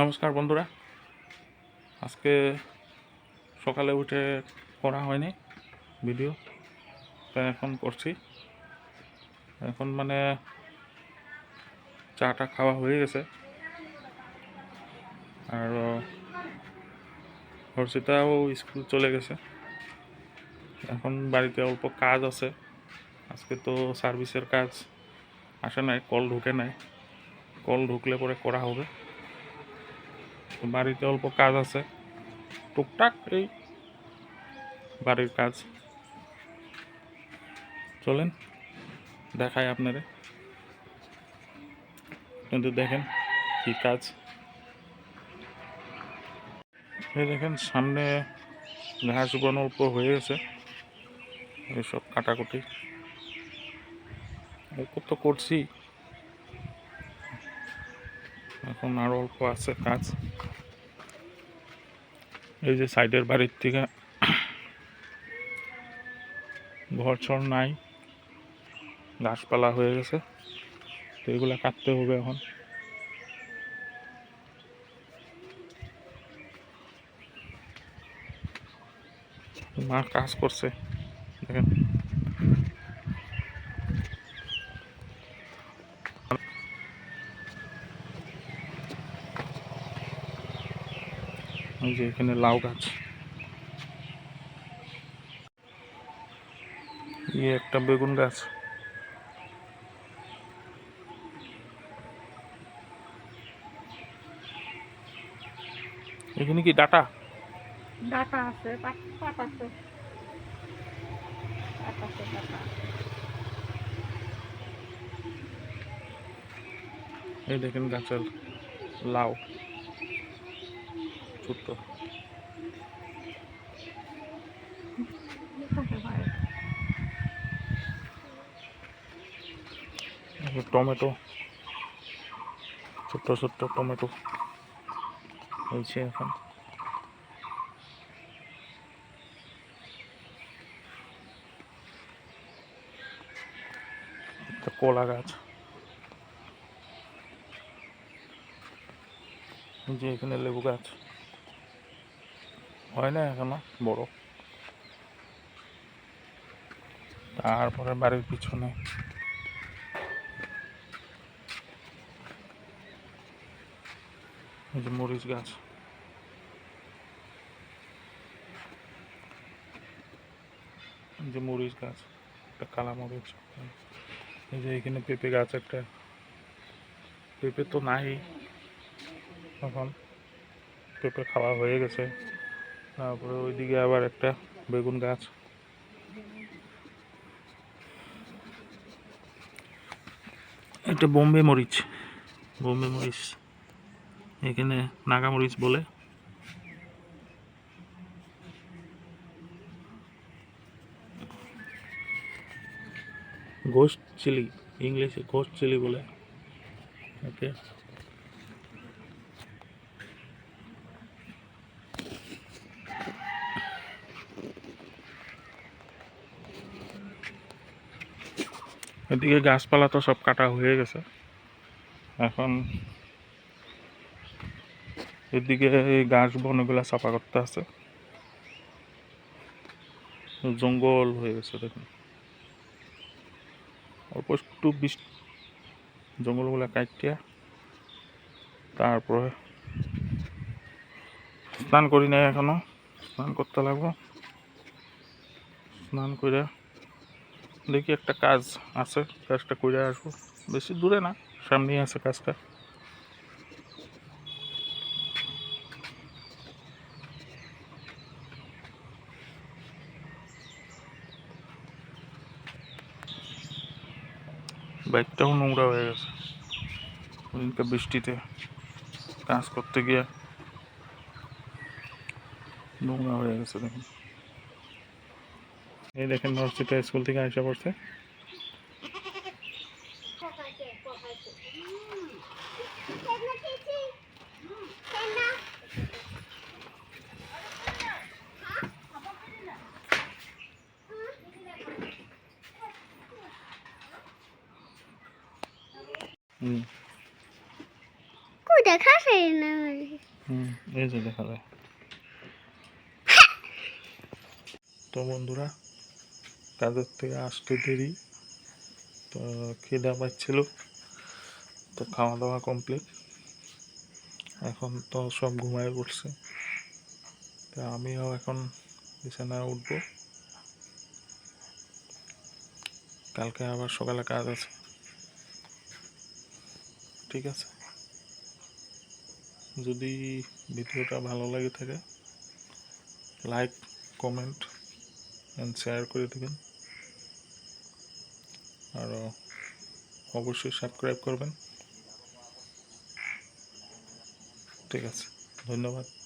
নমস্কার বন্ধুরা। আজকে সকালে উঠে করা হয়নি ভিডিও তো এখন করছি এখন মানে চাটা খাওয়া হয়ে গেছে। আর হর্ষিতাও স্কুল চলে গেছে। এখন বাড়িতে অল্প কাজ আছে। আজকে তো সার্ভিসের কাজ আসে নাই, কল ঢুকে নাই। কল ঢুকলে পরে করা হবে। বাড়িতে অল্প কাজ আছে। টুকটাক এই বাড়ির কাজ। চলেন, দেখাই আপনারে কিন্তু দেখেন কি কাজ। দেখেন, সামনে ঘাস বন অল্প হয়ে গেছে। এইসব কাটাকুটি। অল্প তো করছি। এখন আরও অল্প আছে কাজ। এই যে সাইডের বাড়ির থেকে ঘর ছড় নাই, গাছপালা হয়ে গেছে, তো এগুলো কাটতে হবে এখন। মা কাজ করছে, দেখেন। এই যে এখানে লাউ গাছ। ইয়ে একটা বেগুন গাছ। এখানে কি ডাটা? ডাটা আছে পাট আছে। এই দেখেন গাছের লাউ। ছোট্ট টমেটো ছোট্ট ছোট্ট টমেটো হয়েছে এখন। কলা গাছ। যে এখানে লেবু গাছ। হয় না এখনও বড়। তারপরে বাড়ির পিছনে। যে মরিচ গাছ। যে মরিচ গাছ, একটা কালা মরিচ। এই যে এখানে পেঁপে গাছ একটা। পেঁপে তো নাই। এখন পেঁপে খাওয়া হয়ে গেছে। তারপরে ওইদিকে আবার একটা বেগুন গাছ। এটা বোম্বে মরিচ বোম্বে মরিচ, এখানে নাগা মরিচ বলে। ঘোস্ট চিলি, ইংলিশে ঘোস্ট চিলি বলে। ওকে। এদিকে গাছপালা তো সব কাটা হয়ে গেছে। এখন এদিকে এই গাছ বন এগুলা সাফা করতে আছে। জঙ্গল হয়ে গেছে, দেখুন। অল্প একটু বিষ জঙ্গলগুলা কাটিয়া তারপরে স্নান করি নাই এখনও। স্নান করতে লাগবো। স্নান করে দেখি একটা কাজ আছে, কাজটা করে আসব। বেশি দূরে না, সামনেই আছে কাজটা। বাইকটাও নোংরা হয়ে গেছে। ওদিনকে বৃষ্টিতে কাজ করতে গিয়ে নোংরা হয়ে গেছে দেখুন। এই দেখেন নর্সিটা স্কুল থেকে আসা পড়ছে। হুম। দেখা যায় না হুম এই যে দেখা যায়। তো বন্ধুরা কাজের থেকে আসতে দেরি। তো খিদা পাচ্ছিল তো খাওয়া দাওয়া কমপ্লিট এখন তো সব ঘুমায় পড়ছে। তো আমিও এখন বিছানায় উঠবো। কালকে আবার সকালে কাজ আছে। ঠিক আছে? যদি ভিডিওটা ভালো লাগে থাকে লাইক কমেন্ট অ্যান্ড শেয়ার করে দেবেন। আর অবশ্যই সাবস্ক্রাইব করবেন। ঠিক আছে ধন্যবাদ।